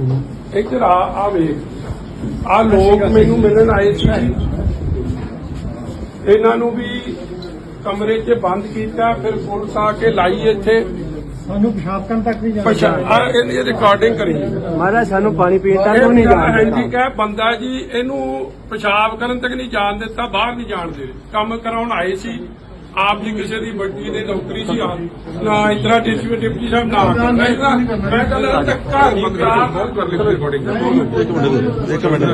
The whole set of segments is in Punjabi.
ਇੱਧਰ ਆ ਆ ਵੇਖ। ਆ ਲੋਕ ਮੈਨੂੰ ਮਿਲਣ ਆਏ ਸੀ। ਇਹਨਾਂ ਨੂੰ ਵੀ ਕਮਰੇ 'ਚ ਬੰਦ ਕੀਤਾ ਫਿਰ ਪੁਲਿਸ ਆ ਕੇ ਲਾਈ ਇੱਥੇ। ਸਾਨੂੰ ਪਿਸ਼ਾਬ ਕਰਨ ਤੱਕ ਨਹੀਂ ਪਛਾ ਆ ਇਹਦੀ ਰਿਕਾਰਡਿੰਗ ਕਰੀ। ਮਹਾਰਾਜ ਸਾਨੂੰ ਪਾਣੀ ਪੀਣ ਤੱਕ ਇਹ ਨਹੀਂ ਜਾਣ ਹਾਂਜੀ ਕਹੇ ਬੰਦਾ ਜੀ ਇਹਨੂੰ ਪਿਸ਼ਾਬ ਕਰਨ ਤੱਕ ਨਹੀਂ ਜਾਣ ਦਿੱਤਾ ਬਾਹਰ ਨਹੀਂ ਜਾਣ ਦੇ ਕੰਮ ਕਰਾਉਣ ਆਏ ਸੀ। ਆਪ ਜੀ ਕਿਸੇ ਦੀ ਵੱਡੀ ਦੇ ਨੌਕਰੀ ਸੀ ਆ। ਨਾ ਇਤਰਾ ਡਿਪਟੀ ਡਿਪਟੀ ਸਾਹਿਬ ਨਾ। ਮੈਂ ਕਹਿੰਦਾ ਧੱਕਾ ਨਹੀਂ ਕਰਾ ਬਹੁਤ ਕਰ ਲਈ ਰਿਕਾਰਡਿੰਗ ਇੱਕ ਮਿੰਟ।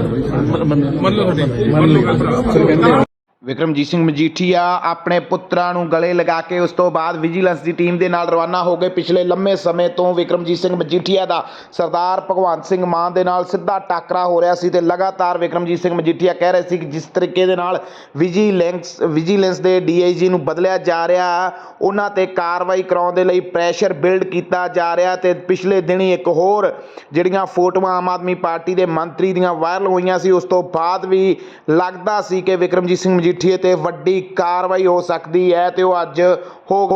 ਮੰਨ ਲਓ ਤੁਹਾਡੀ। ਮੰਨ ਲਓ ਵਿਕਰਮਜੀਤ ਸਿੰਘ ਮਜੀਠੀਆ ਆਪਣੇ ਪੁੱਤਰਾਂ ਨੂੰ ਗਲੇ ਲਗਾ ਕੇ ਉਸ ਤੋਂ ਬਾਅਦ ਵਿਜੀਲੈਂਸ ਦੀ ਟੀਮ ਦੇ ਨਾਲ ਰਵਾਨਾ ਹੋ ਗਏ। ਪਿਛਲੇ ਲੰਮੇ ਸਮੇਂ ਤੋਂ ਵਿਕਰਮਜੀਤ ਸਿੰਘ ਮਜੀਠੀਆ ਦਾ ਸਰਦਾਰ ਭਗਵੰਤ ਸਿੰਘ ਮਾਨ ਦੇ ਨਾਲ ਸਿੱਧਾ ਟਾਕਰਾ ਹੋ ਰਿਹਾ ਸੀ ਤੇ ਲਗਾਤਾਰ ਵਿਕਰਮਜੀਤ ਸਿੰਘ ਮਜੀਠੀਆ ਕਹਿ ਰਹੇ ਸੀ ਕਿ ਜਿਸ ਤਰੀਕੇ ਦੇ ਨਾਲ ਵਿਜੀਲੈਂਸ ਵਿਜੀਲੈਂਸ ਦੇ ਡੀਆਈਜੀ ਨੂੰ ਬਦਲਿਆ ਜਾ ਰਿਹਾ, ਉਹਨਾਂ ਤੇ ਕਾਰਵਾਈ ਕਰਾਉਣ ਦੇ ਲਈ ਪ੍ਰੈਸ਼ਰ ਬਿਲਡ ਕੀਤਾ ਜਾ ਰਿਹਾ ਤੇ ਪਿਛਲੇ ਦਿਨੀ ਇੱਕ ਹੋਰ ਜਿਹੜੀਆਂ ਫੋਟੋਆਂ ਆਮ ਆਦਮੀ ਪਾਰਟੀ ਦੇ ਮੰਤਰੀ ਦੀਆਂ ਵਾਇਰਲ ਹੋਈਆਂ ਸੀ, ਉਸ ਤੋਂ ਬਾਅਦ ਵੀ ਲੱਗਦਾ ਸੀ ਕਿ ਵਿਕਰਮਜੀਤ ਸਿੰਘ ਮਜੀਠੀਆ ਮਜੀਠੀਏ ਤੇ ਵੱਡੀ ਕਾਰਵਾਈ ਹੋ ਸਕਦੀ ਹੈ ਤੇ ਉਹ ਅੱਜ ਹੋ